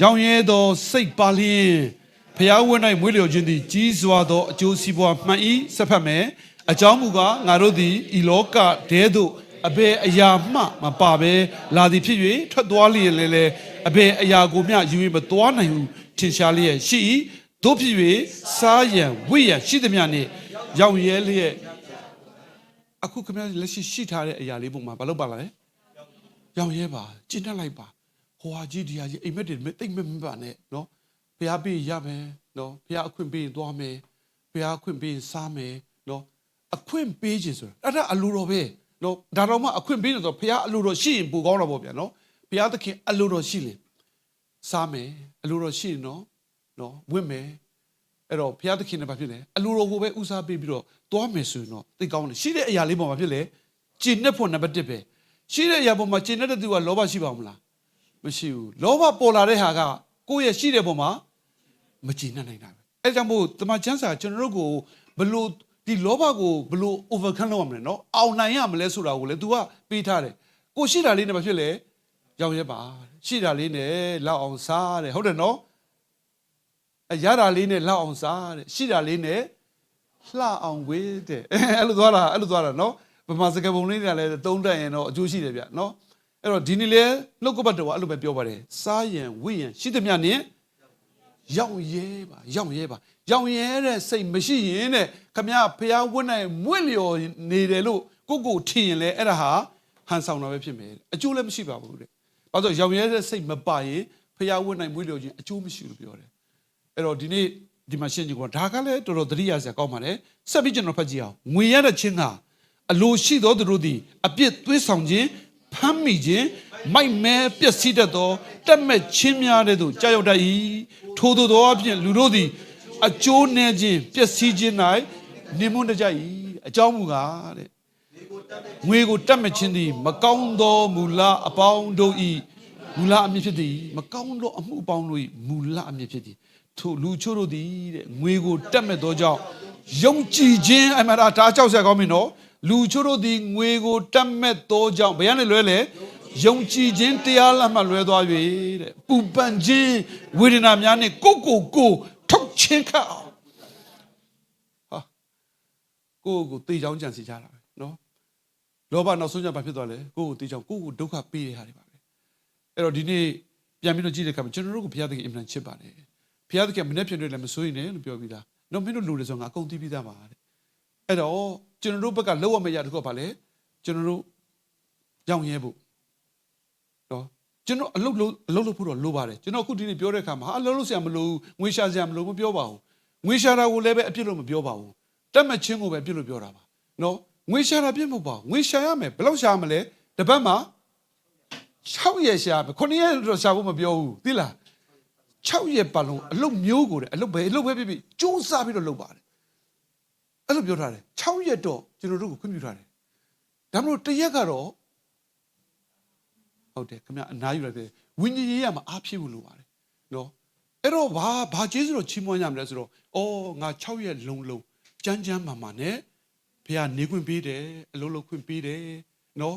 ရောင်ရဲသောစိတ်ပါလျင်ဖျားဝတ်၌မွေးလျော်ခြင်းသည်ကြီးစွာသောအကျိုးစီးပွားမှန်၏ဆက်ဖတ်မယ်အကြောင်းမူကားငါတို့သည်ဤလောကဒဲသို့ အဘယ်အရာမှမပါဘဲလာသည်ဖြစ်၍ထွက်သွားလျင်လည်းလည်းအဘယ်အရာကိုမျှယူ၍မသွားနိုင်ဟုထင်ရှားလျက်ရှိ၏တို့ဖြစ်၍စားရန်ဝိရန်ရှိသည်များနှင့်ရောင်ရဲလျက်အခုခင်ဗျားလက်ရှိရှိထားတဲ့အရာလေးပုံမှာမလုပ်ပါလားလဲရောင်ရဲပါကျင့်တတ်လိုက်ပါဟိုဟာကြီးဒီဟာကြီးအိမ်မက်တွေတိတ်မမပါနဲ့နော်ဘုရားပေးရမယ်နော်ဘုရားအခွင့်ပေးရင်သွားမယ်ဘုရားအခွင့်ပေးရင်စားမယ်နော်အခွင့်ပေးခြင်းဆိုတာအဲ့ဒါအလိုတော်ပဲ နော်ဒါတော့မှအခွင့်ပေးတယ်ဆိုတော့ဘုရားအလိုတော်ရှိရင်ပိုကောင်းတော့ပေါ့ဗျာနော်ဘုရားသခင်အလိုတော်ရှိလေစားမယ်အလိုတော်ရှိရင်နော်နော်ဝင့်မယ်အဲ့တော့ဘုရားသခင်နဲ့ဘာဖြစ်လဲအလိုတော်ကိုပဲဦးစားပေးပြီးတော့သွားမယ်ဆိုရင်တော့သိကောင်းတယ်ရှိတဲ့အရာလေးပေါ်မှာဖြစ်လေကျင့်တဲ့ဖို့နံပါတ်1ပဲရှိတဲ့အရာပေါ်မှာကျင့်တဲ့သူကလောဘရှိပါမလားမရှိဘူးလောဘပေါ်လာတဲ့ဟာကကိုယ့်ရဲ့ရှိတဲ့ပေါ်မှာမကျင့်နိုင်တာပဲအဲဒါကြောင့်မို့တမန်ကျမ်းစာကျွန်တော်တို့ကိုဘလို့ ဒီလောဘကိုဘလို့ overcome လုပ်ရမလဲနော်အောင်နိုင်ရမလဲဆိုတာကိုလည်း तू ကပေးထားတယ်ကိုရှိတာလေးနဲ့မဖြစ်လေရောင်ရဲပါရှိတာလေးနဲ့လောက်အောင်စားတဲ့ဟုတ်တယ်နော်အရတာလေးနဲ့လောက်အောင်စားတဲ့ရှိတာလေးနဲ့လှအောင်ဝေးတဲ့အဲ့လိုသွားတာအဲ့လိုသွားတာနော်ဗမာစကားပုံလေးတွေကလည်းသုံးတတ်ရင်တော့အကျိုးရှိတယ်ဗျနော်အဲ့တော့ဒီနေ့လဲနှုတ်ကပတ်တော်ကအဲ့လိုပဲပြောပါတယ်စားရင်ဝေးရင်ရှိသမျှနဲ့ရောက်ရဲပါရောက်ရဲပါ ရောင်ရဲတဲ့စိတ်မရှိရင်တဲ့ခမရဖျားဝတ်နိုင်မွင့်လျော်နေတယ်လို့ကိုယ့်ကိုယ်ထင်ရင်လေအဲ့ဒါဟာဟန်ဆောင်တာပဲဖြစ်မယ်တဲ့အကျိုးလည်းမရှိပါဘူးတဲ့ဘာလို့လဲရောင်ရဲတဲ့စိတ်မပါရင်ဖျားဝတ်နိုင်မွင့်လျော်ခြင်းအကျိုးမရှိလို့ပြောတယ်အဲ့တော့ဒီနေ့ဒီမှာရှင်းကြည့်ကောဒါကလည်းတော်တော်သတိရစရာကောင်းပါတယ်ဆက်ပြီးကျွန်တော်ဖတ်ကြည့်အောင်ငွေရတဲ့ချင်းကအလိုရှိသောသူတို့သည်အပြစ်သွေးဆောင်ခြင်းဖမ်းမိခြင်းမိုက်မဲပျက်စီးတတ်သောတက်မဲ့ချင်းများတဲ့သို့ကြာရောက်တတ်၏ထို့သောသောအပြင်လူတို့သည် အကျိုးနည်းခြင်းပျက်စီးခြင်း၌နေမွန်းတတ်ကြ၏အကြောင်းမူကားတဲ့ငွေကိုတတ်မဲ့ခြင်းသည် မကောင်းသောမူလအပေါင်းတို့ဤမူလအမြင့်ဖြစ်သည် မကောင်းသောအမှုအပေါင်းတို့ဤမူလအမြင့်ဖြစ်သည်ထိုလူချို့တို့သည်တဲ့ငွေကိုတတ်မဲ့သောကြောင့်ယုံကြည်ခြင်းအမှန်တရားဒါကြောက်စရာကောင်းပြီနော်လူချို့တို့သည်ငွေကိုတတ်မဲ့သောကြောင့်ဘယ်ကနေလွဲလဲယုံကြည်ခြင်းတရားလက်မှလွဲသွား၍တဲ့ပူပန်ခြင်းဝေဒနာများနဲ့ကိုယ့်ကိုယ်ကိုယ် ထုတ်ချင်းခတ်အောင်ဟာကိုယ့်ကိုယ်တေချောင်းကြံစီကြတာပဲနော်လောဘနောက်ဆုံးကျဘာဖြစ်သွားလဲကိုယ့်ကိုတေးချောင်းကိုယ့်ကိုဒုက္ခပေးတဲ့ဟာတွေပါပဲအဲ့တော့ဒီနေ့ပြန်ပြီးတော့ကြည့်တဲ့အခါမှာကျွန်တော်တို့ကိုဘုရားသခင်အင်မတန်ချစ်ပါတယ်ဘုရားသခင်မနေ့ပြန်တွေ့လည်းမစိုးရင်လည်းလို့ပြောပြီးသားတော့မင်းတို့လူတွေဆိုငါအကုန်သိပြီးသားပါတဲ့အဲ့တော့ကျွန်တော်တို့ဘက်ကလောက်ရမယ့်ရတစ်ခုကဘာလဲကျွန်တော်တို့ရောင်ရဲဖို့နော် ကျွန်တော်အလုပ်လုပ်အလုပ်လုပ်ဖို့တော့လိုပါတယ်ကျွန်တော်အခုဒီနေ့ပြောတဲ့အခါမှာဟာအလုပ်လုပ်ဆရာမလိုဘူးငွေရှာဆရာမလိုဘူးမပြောပါဘူးငွေရှာတာကိုလည်းပဲအပြစ်လို့မပြောပါဘူးတက်မှတ်ချင်းကိုပဲအပြစ်လို့ပြောတာပါနော်ငွေရှာတာပြစ်မဟုတ်ပါဘူးငွေရှာရမယ်ဘယ်လောက်ရှာမလဲတစ်ပတ်မှာ6ရက်ရှာမယ်9ရက်တော့ရှာဖို့မပြောဘူးသိလား6ရက်ပတ်လုံးအလုပ်မျိုးကိုတဲ့အလုပ်ပဲအလုပ်ပဲဖြစ်ဖြစ်စူးစမ်းပြီးတော့လုပ်ပါတယ်အဲ့လိုပြောထားတယ်6ရက်တော့ကျွန်တော်တို့ကိုခွင့်ပြုထားတယ်ဒါမှမဟုတ်တစ်ရက်ကတော့ ဟုတ်တယ်ခင်ဗျအနားယူလိုက်တယ်ဝိညာဉ်ရေးရမှာအားဖြစ်ဖို့လိုပါတယ်နော်အဲ့တော့ဘာဘာကျေးဇူးတော်ချီးမွမ်းရမလဲဆိုတော့အော်ငါ6ရက်လုံးလုံးကြမ်းကြမ်းမာမာနဲ့ဖះနေခွင့်ပေးတယ်အလုံးလုံးခွင့်ပေးတယ်နော်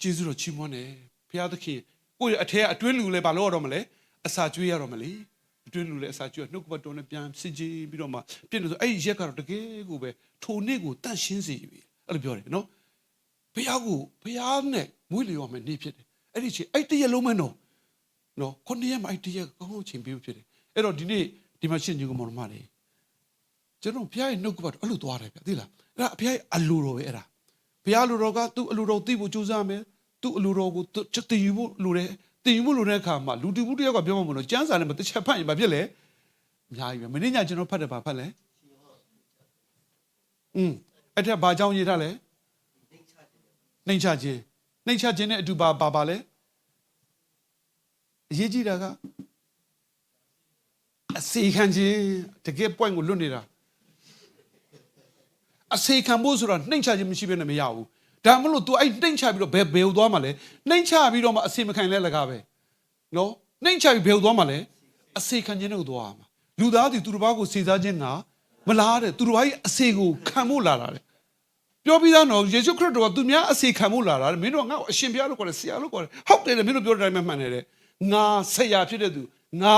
ကျေးဇူးတော်ချီးမွမ်းတယ်ဖះသခင်ကိုယ့်ရဲ့အထက်အတွင်းလူလဲဘာလို့ရတော့မလဲအစာကျွေးရတော့မလဲအတွင်းလူလဲအစာကျွေးရနှုတ်ကပတ်တော်နဲ့ပြန်စစ်ကြည့်ပြီးတော့မှပြည့်လို့ဆိုအဲ့ဒီရက်ကတော့တကယ်ကိုပဲထိုနေ့ကိုတန့်ရှင်းစေပြီအဲ့လိုပြောတယ်နော်ဘုရားကိုဘုရားနဲ့မွေးလျော်မယ်နေ့ဖြစ်တယ် အဲ့ဒီချိန်အဲ့တရက်လုံးမနော်နော်ခုနှစ်ရက်မှအဲ့တရက်ကောင်းကောင်းချိန်ပေးဖြစ်တယ်အဲ့တော့ဒီနေ့ဒီမှာရှင်းညီကမောင်မလေးကျွန်တော်ဘုရားရဲ့နှုတ်ကပတ်တော်အဲ့လိုသွားတယ်ဗျသိလားအဲ့ဒါဘုရားရဲ့အလိုတော်ပဲအဲ့ဒါဘုရားလိုတော်ကသူ့အလိုတော်သိဖို့ကြိုးစားမယ်သူ့အလိုတော်ကိုတည်ယူဖို့လိုတယ်တည်ယူဖို့လိုတဲ့အခါမှာလူတူဘူးတယောက်ကပြောမှမလို့ကျမ်းစာနဲ့မတစ်ချက်ဖတ်ရင်ဘာဖြစ်လဲအများကြီးပဲမင်းညကျွန်တော်ဖတ်တယ်ဘာဖတ်လဲอืมအဲ့ထက်ဘာကြောင့်ရေးထားလဲနှိမ်ချခြင်း နှိမ်ချခြင်းနဲ့အတူပါပါပါလဲအရေးကြီးတာကအစေခံခြင်းတကယ် point ကိုလွတ်နေတာအစေခံဖို့ဆိုတာနှိမ့်ချခြင်းမရှိဘဲနဲ့မရဘူးဒါမှမဟုတ် तू အဲ့နှိမ့်ချပြီးတော့ဘယ်ဘယ်ကိုသွားမှာလဲနှိမ့်ချပြီးတော့မှအစေမခံလဲလကားပဲနော်နှိမ့်ချပြီးဘယ်ကိုသွားမှာလဲအစေခံခြင်းကိုသွားရမှာလူသားသည်သူတစ်ပါးကိုစေစားခြင်းကမလားတဲ့သူတစ်ပါးရဲ့အစေကိုခံဖို့လာတာတဲ့ ပြောပြီးသားနော်ယေရှုခရစ်တော်ကသူများအစီခံမှုလာတာတဲ့မင်းတို့ကငါ့ကိုအရှင်ဘုရားလို့ခေါ်တယ်ဆရာလို့ခေါ်တယ်ဟုတ်တယ်လေမင်းတို့ပြောတဲ့အတိုင်းပဲမှန်တယ်တဲ့ငါဆရာဖြစ်တဲ့သူငါ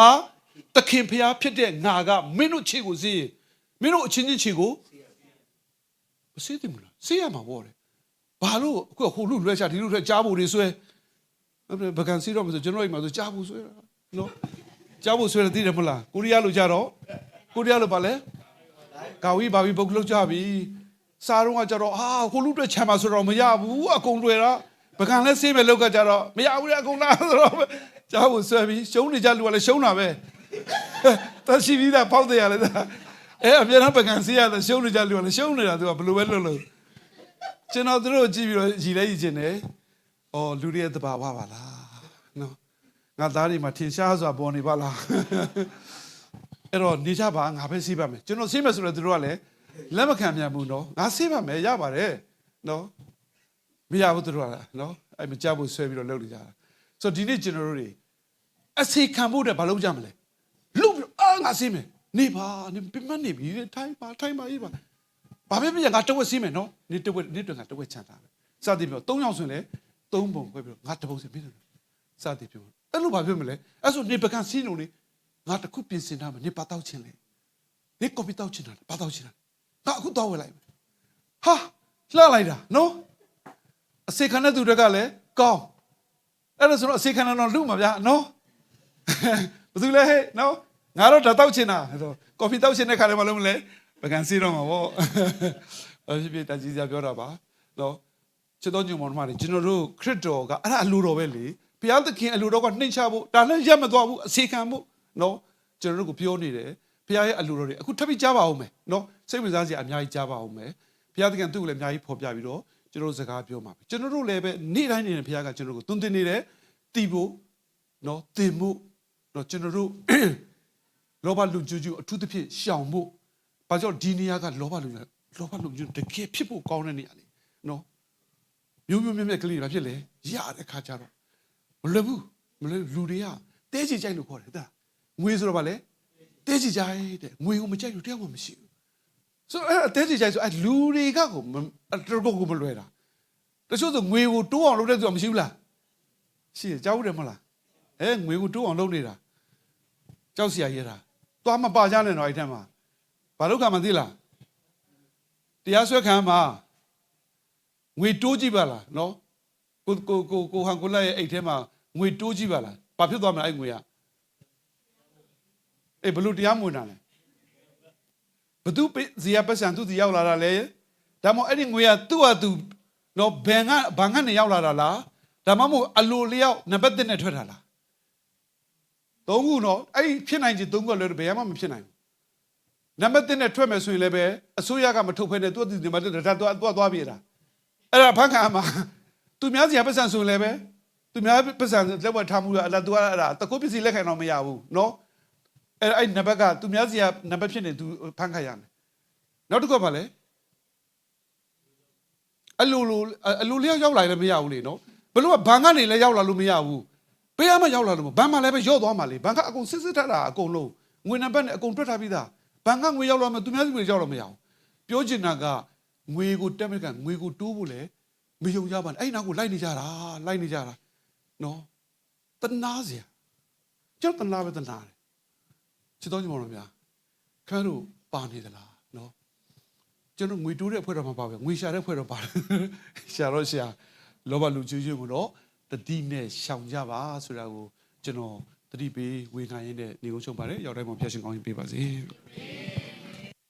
သခင်ဘုရားဖြစ်တဲ့ငါကမင်းတို့ခြေကိုစေးရင်မင်းတို့အချင်းချင်းခြေကိုမစေးတယ်မလားစေးရမှာပေါ့တဲ့ဘာလို့အခုကဟိုလူလွှဲချဒီလူလွှဲကြားဖို့တွေဆွဲဗကန်စီတော့မဆိုကျွန်တော်အိမ်မှာဆိုကြားဖို့ဆွဲတာနော်ကြားဖို့ဆွဲတယ်သိတယ်မလားကိုရီးယားလိုကြတော့ကိုရီးယားလိုပါလဲကာဝီဘာဘီပုတ်လောက်ကြပြီ စားတော့ကကြတော့ဟာဟိုလူတွေချမ်းပါဆိုတော့မရဘူးအကုန်တွေတော့ပကံလဲဆေးပဲလောက်ကကြတော့မရဘူးလေအကုန်လားဆိုတော့ကြားဖို့ဆွဲပြီးရှုံးနေကြလူကလည်းရှုံးတာပဲတရှိပြီးသားပေါက်တယ်ရလဲအဲအများအားပကံဆေးရတယ်ရှုံးနေကြလူကလည်းရှုံးနေတာသူကဘယ်လိုပဲလုပ်လို့ကျွန်တော်တို့ကြည့်ပြီးတော့ကြည်လဲကြည့်ချင်တယ်အော်လူတွေရဲ့တဘာဝပါလားနော်ငါသားတွေမှာထင်ရှားစွာပေါ်နေပါလားအဲ့တော့နေကြပါငါပဲဆေးပါမယ်ကျွန်တော်ဆေးမယ်ဆိုတော့သူတို့ကလည်း လက်မခံပြန်ဘူးနော်ငါဆေးပါမယ်ရပါတယ်နော်မရဘူးသူတို့ကနော်အဲ့မကြဘူးဆွဲပြီးတော့လုပ်နေကြတာဆိုတော့ဒီနေ့ကျွန်တော်တို့တွေအစီခံဖို့တဲ့ဘာလုပ်ကြမလဲလူအာငါဆေးမယ်နေပါနေပြမနေပြီထိုင်းပါထိုင်းပါရေးပါဘာပဲပြရငါတဝက်ဆေးမယ်နော်နေတဝက်နေတော့ငါတဝက်ချန်တာပဲစသည်ပြော၃ယောက်ဆိုရင်လေ၃ပုံခွဲပြီးတော့ငါတပုတ်ဆေးပြီလို့စသည်ပြောအဲ့လိုဘာဖြစ်မလဲအဲ့ဆိုနေပကံစီးလို့လေငါတခုပြင်ဆင်ထားမယ်နေပါတော့ချင်းလေနေကော်ပီတောက်ချင်တာပါတော့ချင်တာ ငါအခုတော့ဝယ်လိုက်မယ်ဟာလှလိုက်တာနော်အစေခံတဲ့သူတွေကလည်းကောင်းအဲ့ဒါဆိုတော့အစေခံတော့လူမှာဗျာနော်ဘယ်သူလဲဟဲ့နော်ငါတော့ဒါတောက်ချင်တာဆိုကော်ဖီတောက်ချင်တဲ့ခါလည်းမလုံးမလဲပကံစီတော့မှာဗောအဖြစ်ဖြစ်တကြီးစရာပြောတာပါနော်ချစ်တော်ညုံမောင်တို့တွေကျွန်တော်တို့ခရစ်တော်ကအဲ့ဒါအလိုတော်ပဲလေဘုရားသခင်အလိုတော်ကနှိမ့်ချဖို့ဒါလည်းရက်မသွားဘူးအစေခံဖို့နော်ကျွန်တော်တို့ကိုပြောနေတယ် ဘုရားရဲ့အလိုတော်တွေအခုထပ်ပြီးကြားပါအောင်မယ်နော်စိတ်ဝင်စားစရာအများကြီးကြားပါအောင်မယ်ဘုရားသခင်သူ့ကိုလည်းအများကြီးဖော်ပြပြီးတော့ကျွန်တော်တို့စကားပြောမှာပဲကျွန်တော်တို့လည်းပဲနေ့တိုင်းနေ့တိုင်းဘုရားကကျွန်တော်တို့ကိုသွန်သင်နေတယ်တည်ဖို့နော်တင်ဖို့နော်ကျွန်တော်တို့လောဘလူကျူးကျူးအထူးသဖြင့်ရှောင်ဖို့ဘာကြောင့်ဒီနေရာကလောဘလူလောဘလူကျူးတကယ်ဖြစ်ဖို့ကောင်းတဲ့နေရာလေနော်မျိုးမျိုးမြက်မြက်ကလေးဘာဖြစ်လဲရတဲ့ခါကျတော့မလွယ်ဘူးမလွယ်လူတွေကတဲချီကြိုက်လို့ခေါ်တယ်တဲ့ငွေဆိုတော့ဗာလဲ တဲချီကြိုက်တဲ့ငွေကိုမကြိုက်လို့တရားမှမရှိဘူးဆိုတော့အဲ့တဲချီကြိုက်ဆိုအဲ့လူတွေကကိုတော်တော်ကိုမလွယ်တာတချို့ဆိုငွေကိုတိုးအောင်လုပ်တဲ့သူကမရှိဘူးလားရှိတယ်ကြားဘူးတယ်မဟုတ်လားအဲငွေကိုတိုးအောင်လုပ်နေတာကြောက်စရာရတာသွားမပါကြနဲ့တော့အဲ့ထက်မှာဘာလို့ကမှသိလားတရားဆွဲခံမှာငွေတိုးကြည့်ပါလားနော်ကိုကိုကိုကိုဟန်ကိုလက်ရဲ့အိတ်ထဲမှာငွေတိုးကြည့်ပါလားဘာဖြစ်သွားမလဲအဲ့ငွေက အေးဘလို့တရားမဝင်တာလဲဘသူဇီယာပတ်စံသူစီရောက်လာတာလဲဒါမှမဟုတ်အဲ့ဒီငွေကသူ့ဟာသူနော်ဘန်ကဘန်ကနေရောက်လာတာလားဒါမှမဟုတ်အလိုလျောက်နံပါတ်1နဲ့ထွက်တာလားသုံးခုနော်အဲ့ဒီဖြစ်နိုင်ချင်သုံးခုလည်းဘယ်မှမဖြစ်နိုင်ဘူးနံပါတ်1နဲ့ထွက်မယ်ဆိုရင်လည်းပဲအစိုးရကမထုတ်ဖဲနဲ့သူ့အတူဒီမှာတက်တာတော့သွားသွားပြေတာအဲ့ဒါဖန်ခါမှာသူများစီကပတ်စံဆိုရင်လည်းပဲသူများပတ်စံလက်ဝတ်ထားမှုရအလားသူကအဲ့ဒါတကုတ်ပစ္စည်းလက်ခံတော့မရဘူးနော် အဲ့အဲ့နံပါတ်ကသူများစီကနံပါတ်ဖြစ်နေသူဖန်ခါရမယ်နောက်တစ်ခုကဘာလဲအလိုလိုအလိုလျောက်ရောက်လာလည်းမရဘူးလေနော်ဘလို့ကဘန်ကနေလည်းရောက်လာလို့မရဘူးပေးရမှရောက်လာလို့ဘန်မှလည်းပဲရော့သွားမှလေဘန်ကအကုန်စစ်စစ်ထတာအကုန်လုံးငွေနံပါတ်နဲ့အကုန်တွက်ထားပြီးသားဘန်ကငွေရောက်လာမှသူများစီတွေရောက်တော့မရဘူးပြောချင်တာကငွေကိုတက်မဲ့ကငွေကိုတိုးဖို့လေမယုံကြပါနဲ့အဲ့နောက်ကိုလိုက်နေကြတာလိုက်နေကြတာနော်တနာစရာကျောင်းတနာပဲတနာတယ် ချစ်တော်ညီမတော်များခါတို့ပါနေသလားနော်ကျွန်တော်ငွေတိုးတဲ့အဖွဲ့တော့မပါဘူးငွေရှာတဲ့အဖွဲ့တော့ပါတယ်ရှာတော့ရှာလောဘလူကျွေးကျွေးကိုတော့တတိနဲ့ရှောင်ကြပါဆိုတာကိုကျွန်တော်တတိပေးဝေခံရင်းနဲ့နေကုန်းချုပ်ပါတယ်ရောက်တိုင်းမှာဖျက်ရှင်ကောင်းရင်ပေးပါစေ